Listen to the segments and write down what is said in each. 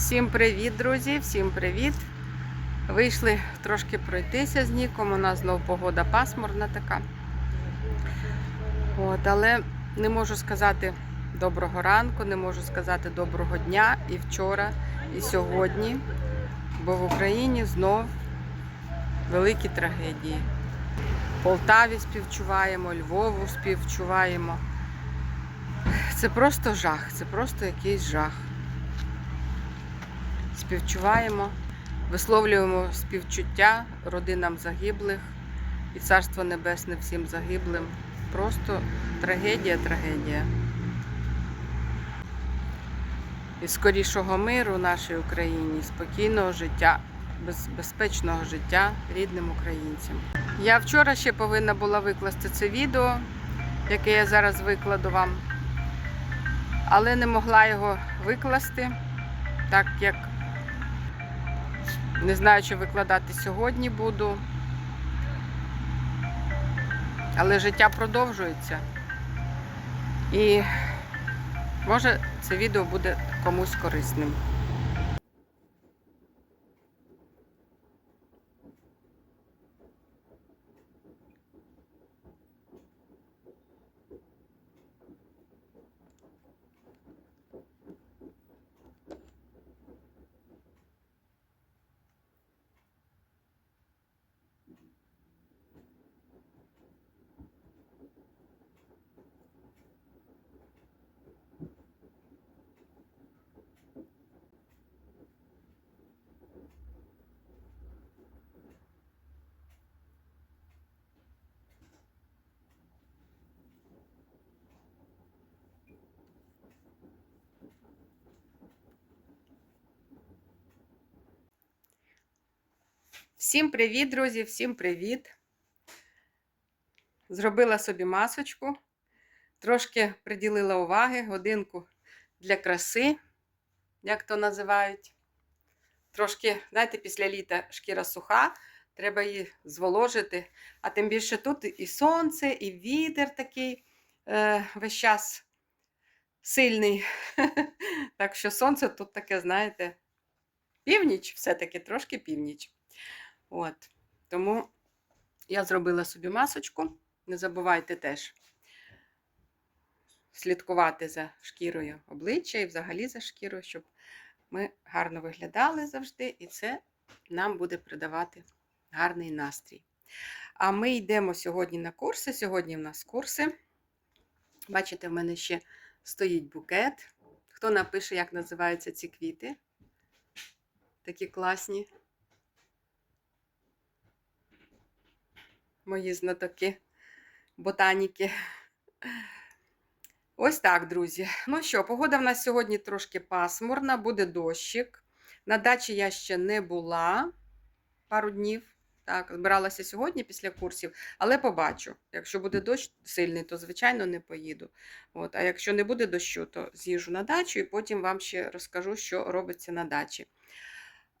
Всім привіт, друзі! Всім привіт! Вийшли трошки пройтися з Ніком. У нас знову погода пасмурна така. От, але не можу сказати доброго ранку, не можу сказати доброго дня і вчора, і сьогодні, бо в Україні знов великі трагедії. Полтаві співчуваємо, Львову співчуваємо. Це просто жах, це просто якийсь жах. Співчуваємо, висловлюємо співчуття родинам загиблих і царство небесне всім загиблим. Просто трагедія, трагедія. І скорішого миру нашій Україні, спокійного життя, безпечного життя рідним українцям. Я вчора ще повинна була викласти це відео, яке я зараз викладу вам, але не могла його викласти, так як не знаю, чи викладати сьогодні буду. Але життя продовжується. І може це відео буде комусь корисним. Всім привіт, друзі! Всім привіт! Зробила собі масочку, трошки приділила уваги, годинку для краси, як то називають. Трошки, знаєте, після літа шкіра суха, треба її зволожити. А тим більше тут і сонце, і вітер такий е, весь час сильний. Так що сонце тут таке, знаєте, північ, все-таки трошки північ. От. Тому я зробила собі масочку. Не забувайте теж слідкувати за шкірою обличчя і взагалі за шкірою, щоб ми гарно виглядали завжди, і це нам буде придавати гарний настрій. А ми йдемо сьогодні на курси. Сьогодні в нас курси. Бачите, в мене ще стоїть букет. Хто напише, як називаються ці квіти? Такі класні. Мої знатоки ботаніки. Ось так, друзі. Ну що, погода в нас сьогодні трошки пасмурна, буде дощик. На дачі я ще не була пару днів. Так, збиралася сьогодні після курсів, але побачу. Якщо буде дощ сильний, то, звичайно, не поїду. От, а якщо не буде дощу, то з'їжджу на дачу і потім вам ще розкажу, що робиться на дачі.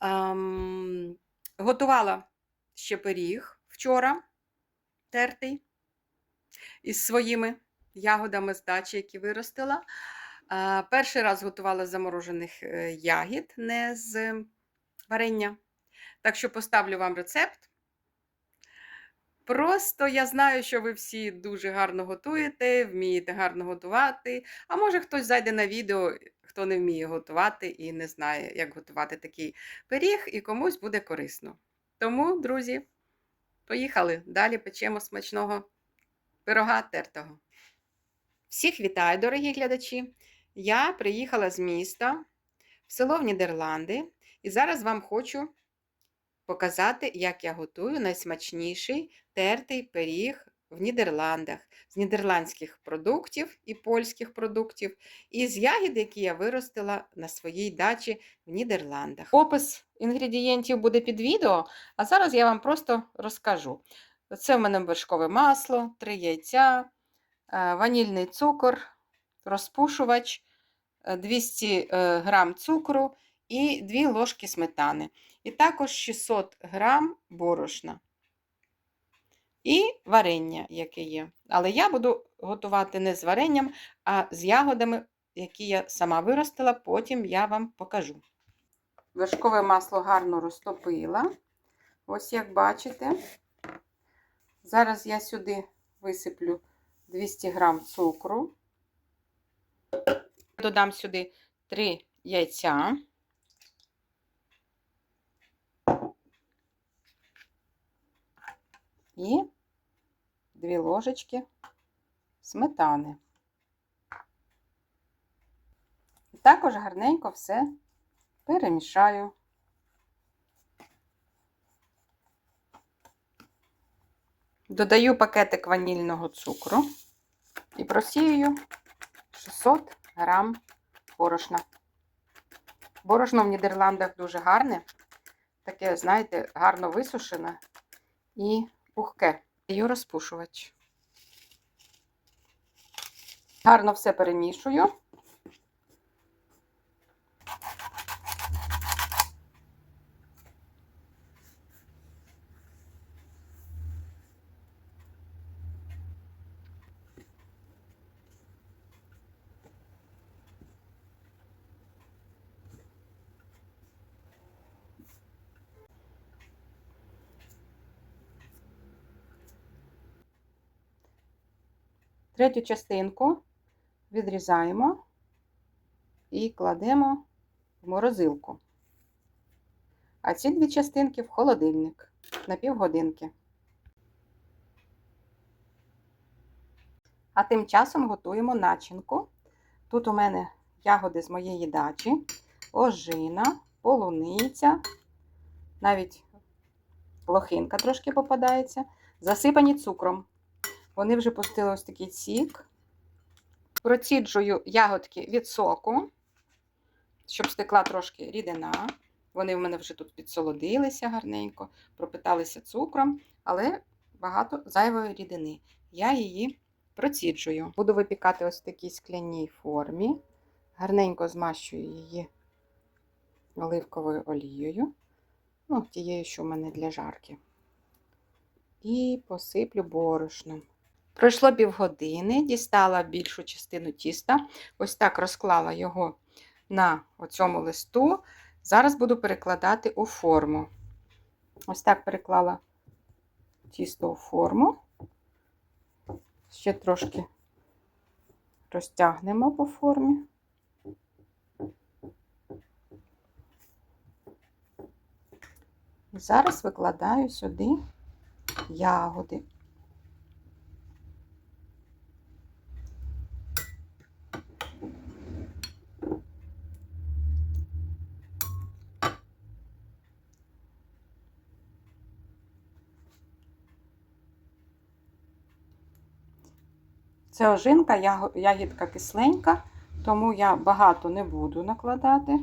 Ем, готувала ще пиріг вчора, тертий, із своїми ягодами з дачі, які виростила. Перший раз готувала заморожених е, ягід, не з варення. Так що поставлю вам рецепт. Просто я знаю, що ви всі дуже гарно готуєте, вмієте гарно готувати. А може хтось зайде на відео, хто не вміє готувати і не знає, як готувати такий пиріг, і комусь буде корисно. Тому, друзі, поїхали. Далі печемо смачного пирога тертого. Всіх вітаю, дорогі глядачі! Я приїхала з міста в село в Нідерланди, і зараз вам хочу показати, як я готую найсмачніший тертий пиріг в Нідерландах з нідерландських продуктів і польських продуктів, і з ягід, які я виростила на своїй дачі в Нідерландах. Опис інгредієнтів буде під відео, а зараз я вам просто розкажу. Це в мене вершкове масло, 3 яйця, е, ванільний цукор, розпушувач, е, 200 е, грам цукру і 2 ложки сметани. І також 600 грам борошна. І варення, яке є. Але я буду готувати не з варенням, а з ягодами, які я сама виростила, потім я вам покажу. Вершкове масло гарно розтопила. Ось як бачите. Зараз я сюди висиплю 200 грам цукру. Додам сюди 3 яйця. І 2 ложечки сметани. І також гарненько все перемішаю. Додаю пакетик ванільного цукру і просію 600 грам борошна. Борошно в Нідерландах дуже гарне, таке, знаєте, гарно висушене і пухке. Його розпушувач. Гарно все перемішую. Третю частинку відрізаємо і кладемо в морозилку. А ці дві частинки в холодильник на півгодинки. А тим часом готуємо начинку. Тут у мене ягоди з моєї дачі, ожина, полуниця, навіть лохинка трошки попадається, засипані цукром. Вони вже пустили ось такий сік. Проціджую ягодки від соку, щоб стекла трошки рідина. Вони в мене вже тут підсолодилися гарненько, пропиталися цукром, але багато зайвої рідини. Я її проціджую. Буду випікати ось в такій скляній формі. Гарненько змащую її оливковою олією. Ну, тією, що в мене для жарки. І посиплю борошном. Пройшло півгодини, дістала більшу частину тіста, ось так розклала його на цьому листу. Зараз буду перекладати у форму. Ось так переклала тісто у форму. Ще трошки розтягнемо по формі. Зараз викладаю сюди ягоди. Це ожинка, ягідка кисленька, тому я багато не буду накладати.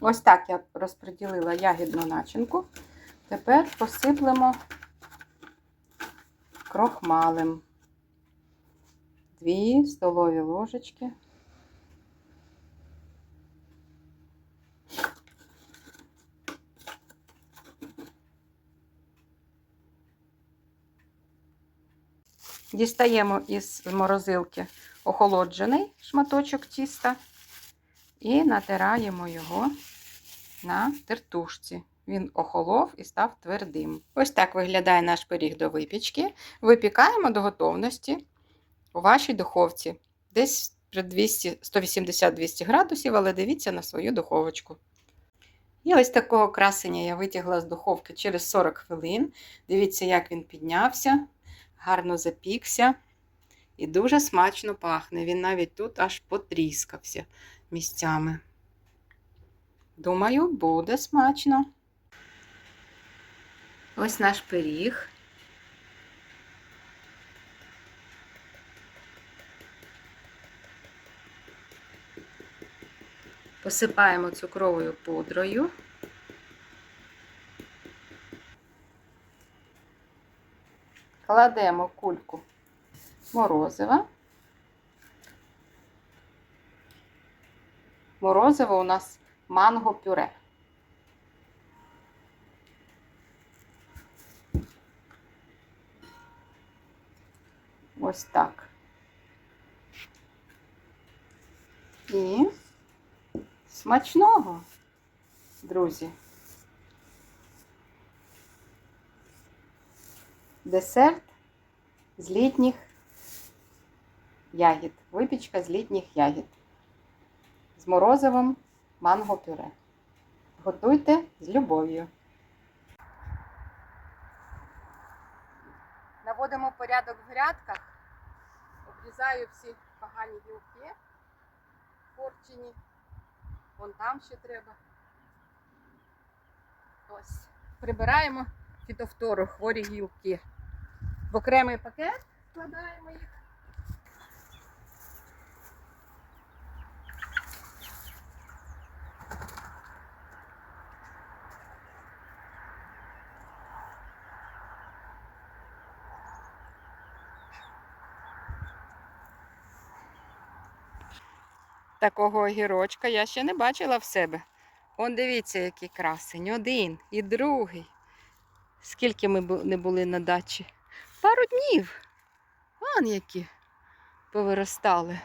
Ось так я розподілила ягідну начинку. Тепер посиплемо крохмалем. Дві столові ложечки. Дістаємо із морозилки охолоджений шматочок тіста і натираємо його на тертушці. Він охолов і став твердим. Ось так виглядає наш пиріг до випічки. Випікаємо до готовності у вашій духовці. Десь при 180-200 градусів, але дивіться на свою духовочку. І ось такого красення я витягла з духовки через 40 хвилин. Дивіться, як він піднявся гарно запікся і дуже смачно пахне. Він навіть тут аж потріскався місцями. Думаю, буде смачно. Ось наш пиріг. Посипаємо цукровою пудрою. Кладемо кульку морозива. Морозиво у нас манго пюре. Ось так. І смачного! друзі. Десерт з літніх ягід. Випічка з літніх ягід. З морозивом манго пюре. Готуйте з любов'ю. Наводимо порядок в грядках. Обрізаю всі погані гілки, порчені. Вон там ще треба. Ось. Прибираємо фітофтору, хворі гілки. В окремий пакет складаємо їх. Такого огірочка я ще не бачила в себе. Он дивіться, який красень. Один і другий. Скільки ми не були на дачі? Днів. Вон які повиростали.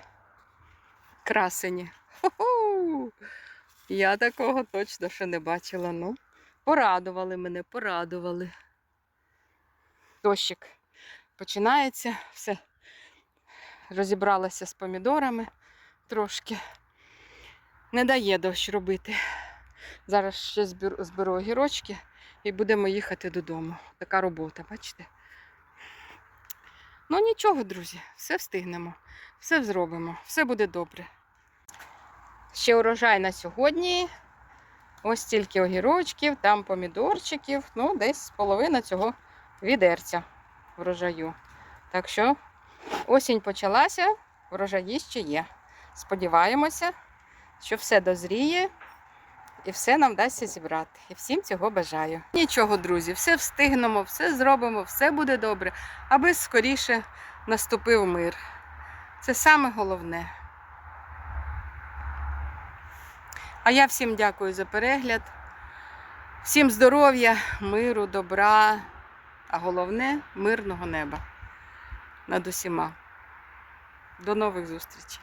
Красені. Ху-ху! Я такого точно ще не бачила. Ну, порадували мене, порадували. Дощик починається, все. Розібралася з помідорами трошки. Не дає дощ робити. Зараз ще зберу огірочки і будемо їхати додому. Така робота, бачите? Ну нічого, друзі, все встигнемо, все зробимо, все буде добре. Ще урожай на сьогодні. Ось стільки огірочків, там помідорчиків, ну, десь половина цього відерця врожаю. Так що осінь почалася, врожаї ще є. Сподіваємося, що все дозріє і все нам вдасться зібрати. І всім цього бажаю. Нічого, друзі, все встигнемо, все зробимо, все буде добре, аби скоріше наступив мир. Це саме головне. А я всім дякую за перегляд. Всім здоров'я, миру, добра, а головне мирного неба над усіма. До нових зустрічей!